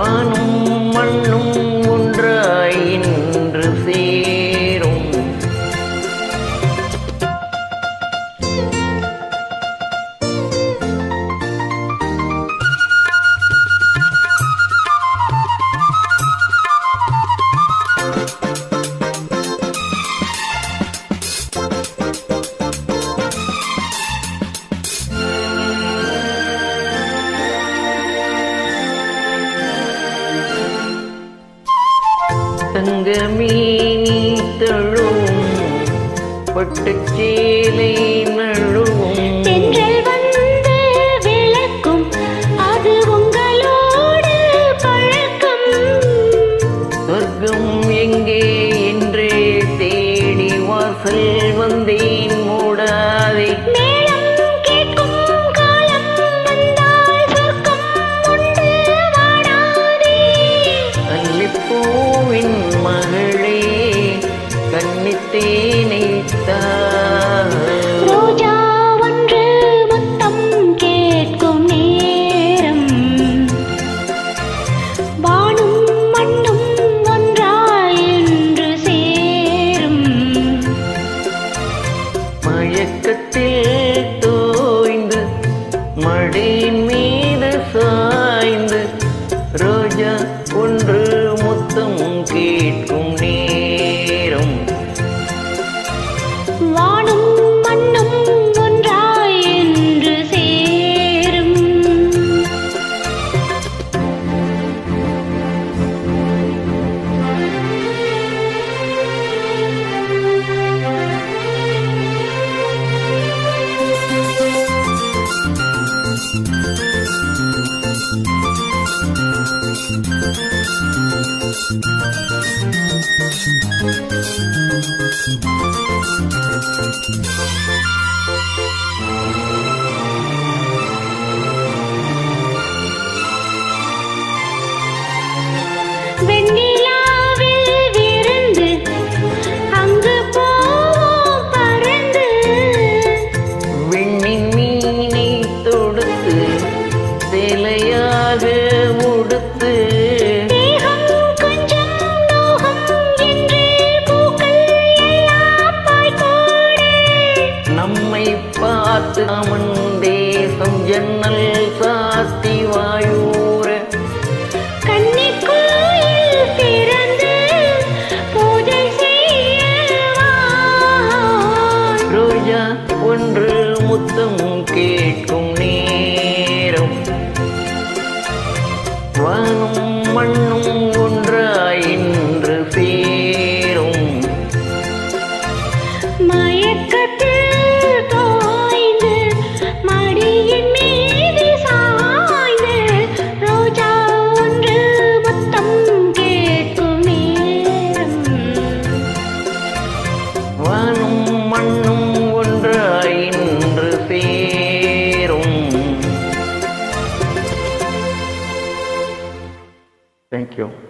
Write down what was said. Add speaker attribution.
Speaker 1: வானும் தங்கமீனி தழுவும் பட்டுச்சேலை நழுவும்.
Speaker 2: தென்றல் வந்து விளக்கும் அது உங்களோடு பழக்கம்.
Speaker 1: சொர்க்கம் எங்கே என்றே தேடி வாசல் வந்தேன். கன்னித்தேனை தா
Speaker 2: ரோஜா ஒன்று முத்தம் கேட்கும் நேரம். வானும் மண்ணும் ஒன்றாய் என்று சேரும்.
Speaker 1: மயக்கத்தில் தோய்ந்து மடியின் மீது சாய்ந்து ரோஜா
Speaker 2: பாய்கோடு.
Speaker 1: நம்மை பார்த்து அமன் தேசம் ஜன்னல் சாத்தி வாயூர. ரோஜா ஒன்று முத்தம் கேட்கும் நேரம் வானும் மண்ணும் 기도할게요.